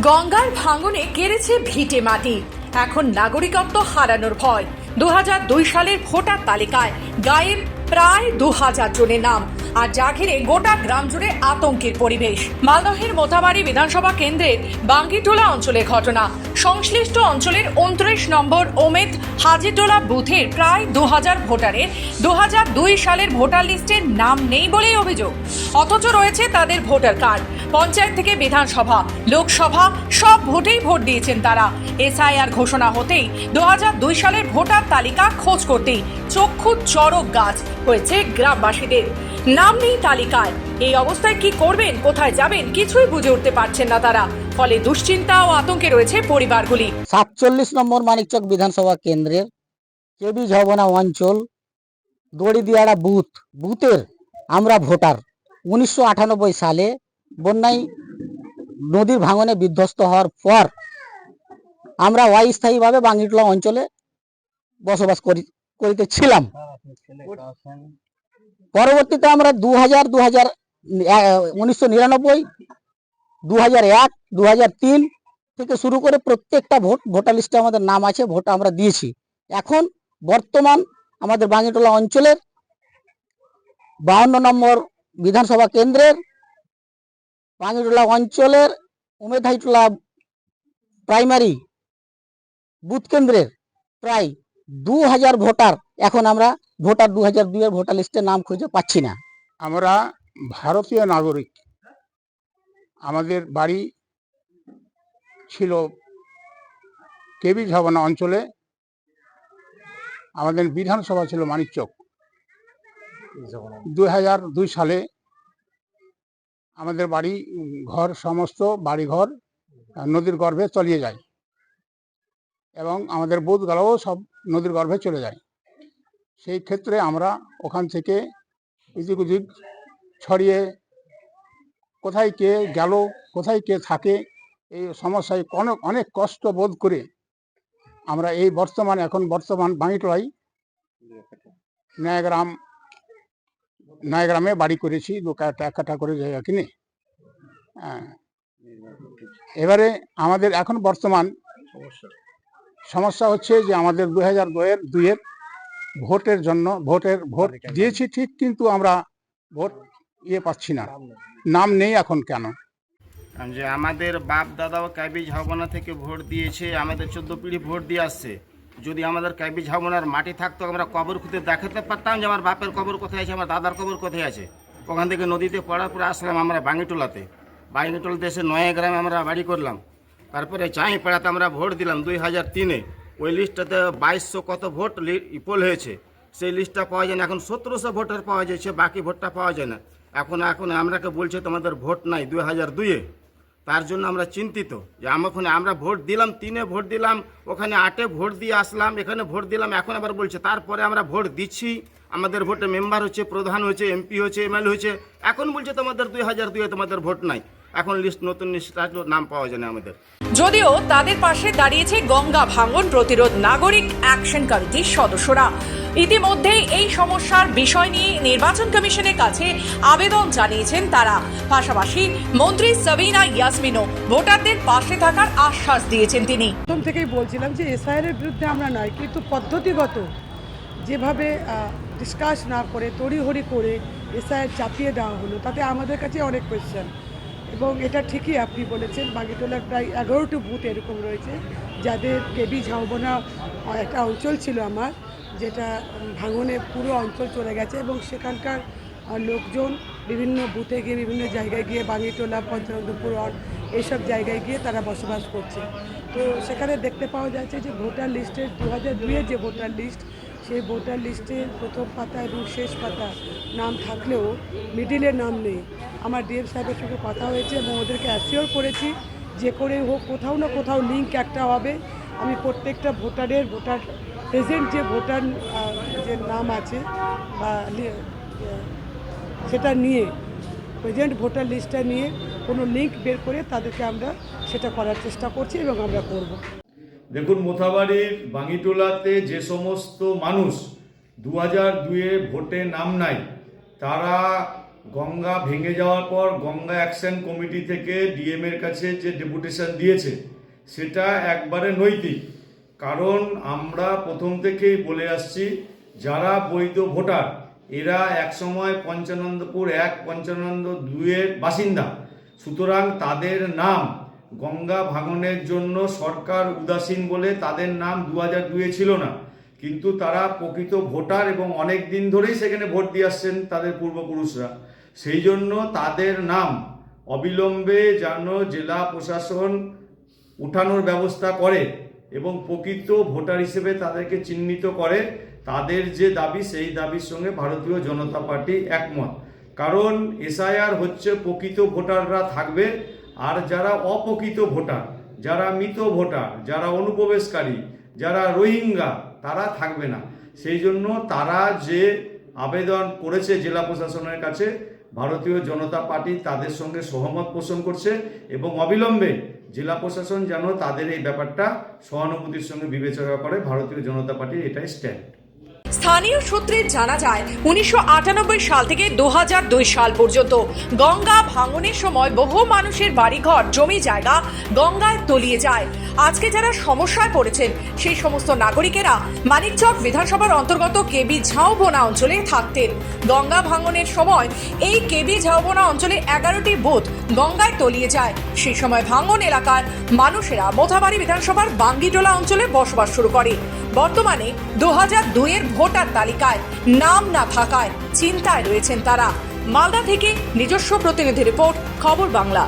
গঙ্গার ভাঙনে কেড়েছে ভিটে মাটি। এখন নাগরিকত্ব হারানোর ভয়। দু সালের ভোটার তালিকায় গায়েব প্রায় দু হাজার জনের নাম। আর যা ঘিরে গোটা গ্রাম জুড়ে আতঙ্কের পরিবেশ। মালদহের মোথাবাড়ি বিধানসভা কেন্দ্রের বাঙ্গিটোলা অঞ্চলের ঘটনা। সংশ্লিষ্ট অঞ্চলের উনত্রিশ নম্বর ওমেদ হাজিটোলা বুথের প্রায় দু হাজার ভোটারের দু হাজার দুই সালের ভোটার লিস্টের নাম নেই বলেই অভিযোগ। অথচ রয়েছে তাদের ভোটার কার্ড। পঞ্চায়েত থেকে বিধানসভা, লোকসভা, সব ভোটেই ভোট দিয়েছেন তারা। এসআইআর ঘোষণা হতেই দু হাজার দুই সালের ভোটার তালিকা খোঁজ করতেই চক্ষু চড়ক গাছ হয়েছে গ্রামবাসীদের। নাম নেই তালিকায়। এই অবস্থায় কি করবেন, কোথায় যাবেন, কিছুই বুঝে উঠতে পারছেন না তারা। ফলে দুশ্চিন্তা ও আতঙ্কে রয়েছে পরিবারগুলি। সাতচল্লিশ নম্বর মানিকচক বিধানসভা কেন্দ্রের কেবি ঝবনা অঞ্চল, দড়িদিয়াড়া বুথ। বুথের আমরা ভোটার। উনিশশো আটানব্বই সালে বন্যায় নদীর ভাঙনে বিধ্বস্ত হওয়ার পর আমরা অস্থায়ীভাবে বাঙ্গিটলা অঞ্চলে বসবাস করি করিতেছিলাম। পরবর্তীতে আমরা দু হাজার দু হাজার উনিশশো নিরানব্বই দু হাজার এক দু হাজার তিন থেকে শুরু করে প্রত্যেকটা ভোট, ভোটার লিস্টে আমাদের নাম আছে, ভোট আমরা দিয়েছি। এখন বর্তমান আমাদের বাঙিটোলা অঞ্চলের বাহান্ন নম্বর বিধানসভা কেন্দ্রের বাঙিটোলা অঞ্চলের উমেধাইটোলা প্রাইমারি বুথ কেন্দ্রের প্রায় দু হাজার ভোটার এখন আমরা ভোটার দু হাজার দুইয়ের ভোটার লিস্টে নাম খুঁজে পাচ্ছি না। আমরা ভারতীয় নাগরিক। আমাদের বাড়ি ছিল কেবি ঝাবনা অঞ্চলে। আমাদের বিধানসভা ছিল মানিকচক দুই হাজার দুই সালে আমাদের বাড়ি, ঘর সমস্ত বাড়িঘর নদীর গর্ভে তলিয়ে যায়। এবং আমাদের বোধগুলোও সব নদীর গর্ভে চলে যায়। সেই ক্ষেত্রে আমরা ওখান থেকে এদিক ওদিক ছড়িয়ে কোথায় কে গেল, কোথায় কে থাকে, এই সমস্যায় অনেক অনেক কষ্ট বোধ করে আমরা এই বর্তমান, এখন বর্তমান বাঙিটলাই নয়াগ্রাম নয়াগ্রামে বাড়ি করেছি দু কাঠা এক কাঠা করে জায়গা কিনে হ্যাঁ। এবারে আমাদের এখন বর্তমান সমস্যা হচ্ছে যে আমাদের দু হাজার দুয়ের দুইয়ের ভোটের জন্য ভোটের ভোট দিয়েছি ঠিক কিন্তু আমরা ভোট ইয়ে পাচ্ছি না। নাম নেই এখন কেন? যে আমাদের বাপ দাদাও ক্যাবিজ হাওয়ানা থেকে ভোট দিয়েছে আমাদের চোদ্দ পিঢ়ি ভোট দিয়ে আসছে। যদি আমাদের ক্যাবিজ হাওয়ানার মাটি থাকতো আমরা কবর খুঁজে দেখাতে পারতাম যে আমার বাপের কবর কোথায় আছে আমার দাদার কবর কোথায় আছে। ওখান থেকে নদীতে পড়ার পরে আসলাম আমরা বাঙিটোলাতে। বাঙ্গিটোলাতে এসে নয়া গ্রামে আমরা বাড়ি করলাম। তারপরে চাই পাড়াতে আমরা ভোট দিলাম দুই হাজার তিনে। ওই লিস্টটাতে বাইশশো কত ভোট লি- পোল হয়েছে। সেই লিস্টটা পাওয়া যায় না। এখন সতেরোশো ভোটার পাওয়া যাচ্ছে, বাকি ভোটটা পাওয়া যায় না। এখন এখন আমরাকে বলছে তোমাদের ভোট নাই দুই হাজার দুইয়ে। তার জন্য আমরা চিন্তিত যে আমাখানে আমরা ভোট দিলাম, তিনে ভোট দিলাম, ওখানে আটে ভোট দিয়ে আসলাম, এখানে ভোট দিলাম, এখন আবার বলছে তারপরে আমরা ভোট দিচ্ছি। আমাদের ভোটে মেম্বার হচ্ছে, প্রধান হচ্ছে, এমপি হচ্ছে, এমএলএ হচ্ছে। এখন বলছে তোমাদের দুই হাজার দুইয়ে তোমাদের ভোট নাই। এখন লিস্ট নতুন লিস্ট আসলো নাম পাওয়া যায় না আমাদের। যদিও তাদের পাশে দাঁড়িয়েছে গঙ্গা ভাঙন প্রতিরোধ নাগরিক অ্যাকশন কমিটির সদস্যরা। ইতিমধ্যেই এই সমস্যার বিষয় নিয়ে নির্বাচন কমিশনের কাছে আবেদন জানিয়েছেন তারা। পাশাপাশি মন্ত্রী সাবিনা ইয়াসমিনও ভোটারদের পাশে থাকার আশ্বাস দিয়েছেন তিনি। প্রথম থেকেই বলছিলাম যে এসআইআর এর বিরুদ্ধে আমরা নয় কিন্তু পদ্ধতিগত যেভাবে ডিসকাস না করে তড়িহড়ি করে এসআইআর চাপিয়ে দেওয়া হলো তাতে আমাদের কাছে অনেক কোয়েশ্চেন এবং এটা ঠিকই আপনি বলেছেন বাগিটোলার প্রায় এগারোটি বুথ এরকম রয়েছে, যাদের কেবি ঝাউবনা একটা অঞ্চল ছিল আমার, যেটা ভাঙনে পুরো অঞ্চল চলে গেছে এবং সেখানকার লোকজন বিভিন্ন বুথে গিয়ে, বিভিন্ন জায়গায় গিয়ে বাঙিটোলা পঞ্চানন্দপুর এইসব জায়গায় গিয়ে তারা বসবাস করছে। তো সেখানে দেখতে পাওয়া যাচ্ছে যে ভোটার লিস্টের দু হাজার দুইয়ের যে ভোটার লিস্ট, সেই ভোটার লিস্টের প্রথম পাতা এবং শেষ পাতা নাম থাকলেও মিডিলের নাম নেই। আমার ডিএম সাহেবের সঙ্গে কথা হয়েছে এবং ওদেরকে অ্যাসিওর করেছি যে করে হোক, কোথাও না কোথাও লিঙ্ক একটা হবে। আমি প্রত্যেকটা ভোটারের, ভোটার প্রেজেন্ট যে ভোটার যে নাম আছে বা সেটা নিয়ে প্রেজেন্ট ভোটার লিস্টটা নিয়ে কোনো লিঙ্ক বের করে তাদেরকে আমরা সেটা করার চেষ্টা করছি এবং আমরা করব। দেখুন মোথাবাড়ির বাঙ্গিটোলাতে যে সমস্ত মানুষ দু হাজার ভোটে নাম নাই, তারা গঙ্গা ভেঙে যাওয়ার পর গঙ্গা অ্যাকশন কমিটি থেকে ডিএম এর কাছে যে ডেপুটেশন দিয়েছে, সেটা একবারে নৈতিক। কারণ আমরা প্রথম থেকেই বলে আসছি, যারা বৈধ ভোটার, এরা একসময় পঞ্চানন্দপুর এক পঞ্চানন্দ দুইয়ের বাসিন্দা। সুতরাং তাদের নাম গঙ্গা ভাঙনের জন্য সরকার উদাসীন বলে তাদের নাম দু হাজার দুয়ে ছিল না। কিন্তু তারা প্রকৃত ভোটার এবং অনেক দিন ধরেই সেখানে ভোট দিয়ে আসছেন তাদের পূর্বপুরুষরা। সেই জন্য তাদের নাম অবিলম্বে যেন জেলা প্রশাসন উঠানোর ব্যবস্থা করে এবং প্রকৃত ভোটার হিসেবে তাদেরকে চিহ্নিত করে, তাদের যে দাবি, সেই দাবির সঙ্গে ভারতীয় জনতা পার্টি একমত। কারণ এসআইআর হচ্ছে প্রকৃত ভোটাররা থাকবে, আর যারা অপ্রকৃত ভোটার, যারা মৃত ভোটার, যারা অনুপ্রবেশকারী, যারা রোহিঙ্গা, তারা থাকবে না। সেই জন্য তারা যে আবেদন করেছে জেলা প্রশাসনের কাছে ভারতীয় জনতা পার্টি তাদের সঙ্গে সহমত পোষণ করছে এবং অবিলম্বে জেলা প্রশাসন যেন তাদের এই ব্যাপারটা সহানুভূতির সঙ্গে বিবেচনা করে ভারতীয় জনতা পার্টির এটাই স্ট্যান্ড স্থানীয় সূত্রে জানা যায়, উনিশশো আটানব্বই সাল থেকে দু হাজার দুই সাল পর্যন্ত গঙ্গা ভাঙনের সময় বহু মানুষের বাড়িঘর, জমি জায়গা গঙ্গায় তলিয়ে যায়। আজকে যারা সমস্যায় পড়েছেন, সেই সমস্ত নাগরিকেরা মানিকচক বিধানসভার অন্তর্গত কেবি ঝাউবোনা অঞ্চলে থাকতেন। গঙ্গা ভাঙনের সময় এই কেবি ঝাউবোনা অঞ্চলে এগারোটি বোধ গঙ্গায় তলিয়ে যায়। সেই সময় ভাঙন এলাকার মানুষেরা মোথাবাড়ি বিধানসভার বাঙ্গিটোলা অঞ্চলে বসবাস শুরু করে। বর্তমানে দু হাজার দুইয়ের ভোটার তালিকায় নাম না থাকায় চিন্তায় রয়েছেন তারা। মালদা থেকে নিজস্ব প্রতিনিধি রিপোর্ট, খবর বাংলা।